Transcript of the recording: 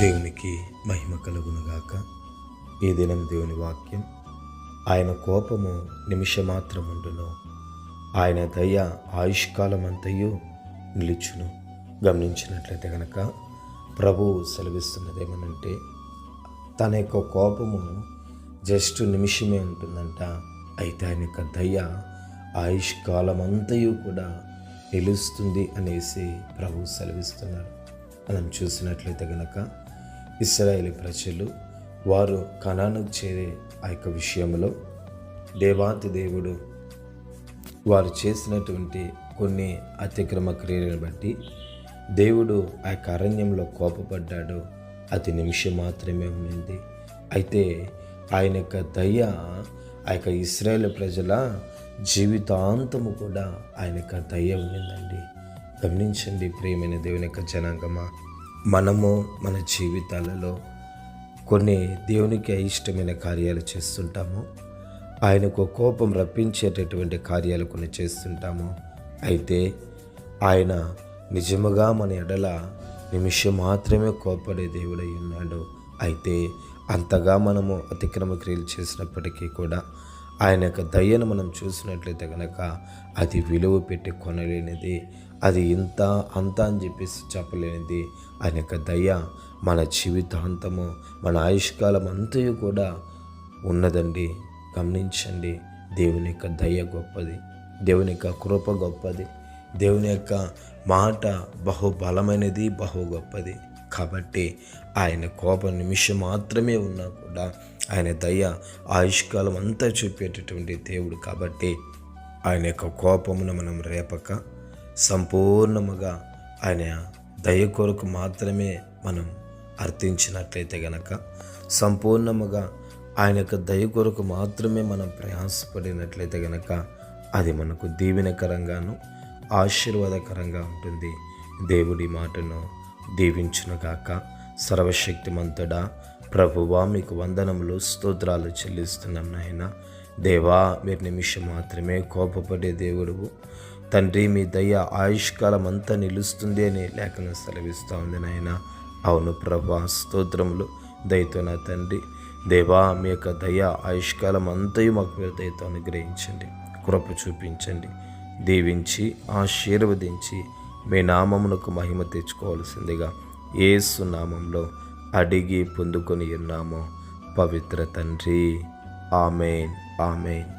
దేవునికి మహిమ కలుగునుగాక. ఈ దినం దేవుని వాక్యం. ఆయన కోపము నిమిషమాత్రముండును. ఆయన దయ ఆయుష్కాలమంతయు నిలుచును. గమనించినట్లయితే గనక ప్రభువు సెలవిస్తున్నదేమనంటే తన యొక్క కోపము జస్ట్ నిమిషమే ఉంటుందంట. అయితే ఆయన యొక్క దయ ఆయుష్కాలమంతయు కూడా నిలుస్తుంది అనేసి ప్రభు సెలవిస్తున్నారు. మనం చూసినట్లయితే గనక ఇస్రాయేలీ ప్రజలు వారు కణానికి చేరే ఆ యొక్క విషయంలో దేవాతి దేవుడు వారు చేసినటువంటి కొన్ని అతిక్రమ క్రియలను బట్టి దేవుడు ఆ యొక్క అరణ్యంలో కోపపడ్డాడు. అతి నిమిషం మాత్రమే ఉండింది. అయితే ఆయన యొక్క దయ ఆ యొక్క ఇస్రాయేల్ ప్రజల జీవితాంతము కూడా ఆయన యొక్క దయ ఉండిందండి. గమనించండి ప్రియమైన దేవుని యొక్క జనాంగమా. మనము మన జీవితాలలో కొన్ని దేవునికి అయిష్టమైన కార్యాలు చేస్తుంటాము. ఆయనకు కోపం రప్పించేటటువంటి కార్యాలు కొన్ని చేస్తుంటాము. అయితే ఆయన నిజముగా మన ఎడల నిమిషం మాత్రమే కోపడే దేవుడై ఉన్నాడు. అయితే అంతగా మనము అతిక్రమ క్రియలు చేసినప్పటికీ కూడా ఆయన యొక్క దయ్యను మనం చూసినట్లయితే కనుక అది విలువ పెట్టి కొనలేనిది. అది ఇంత అంత అని చెప్పేసి చెప్పలేనిది. ఆయన యొక్క దయ మన జీవితాంతము మన ఆయుష్కాలం అంతయు కూడా ఉన్నదండి. గమనించండి దేవుని యొక్క దయ గొప్పది. దేవుని యొక్క కృప గొప్పది. దేవుని యొక్క మాట బహుబలమైనది బహు గొప్పది కాబట్టి ఆయన కోప నిమిషం మాత్రమే ఉన్నా కూడా ఆయన దయ ఆయుష్కాలం అంతా చూపేటటువంటి దేవుడు. కాబట్టి ఆయన యొక్క కోపమును మనం రేపక సంపూర్ణముగా ఆయన దయ కొరకు మాత్రమే మనం అర్థించినట్లయితే గనక సంపూర్ణముగా ఆయన యొక్క దయ కొరకు మాత్రమే మనం ప్రయాసపడినట్లయితే గనక అది మనకు దీవెనకరంగాను ఆశీర్వాదకరంగా ఉంటుంది. దేవుడి మాటను దీవించునుగాక. సర్వశక్తిమంతుడా ప్రభువా మీకు వందనములు స్తోత్రాలు చెల్లిస్తున్నాం నాయన. దేవా మీరు నిమిషం మాత్రమే కోపపడే దేవుడువు. తండ్రి మీ దయ ఆయుష్కాలం అంతా నిలుస్తుంది అని లేఖనం సెలవిస్తూ ఉంది నాయన. అవును ప్రభా స్తోత్రములు దయతో నా తండ్రి. దేవా మీ యొక్క దయ ఆయుష్కాలం అంతయు మాకు మీరు దయతో అనుగ్రహించండి కృప చూపించండి. దీవించి ఆశీర్వదించి మీ నామమునకు మహిమ తెచ్చుకోవాల్సిందిగా ఏసు నామంలో అడిగి పొందుకొని ఉన్నాము పవిత్ర తండ్రి. Amen amen.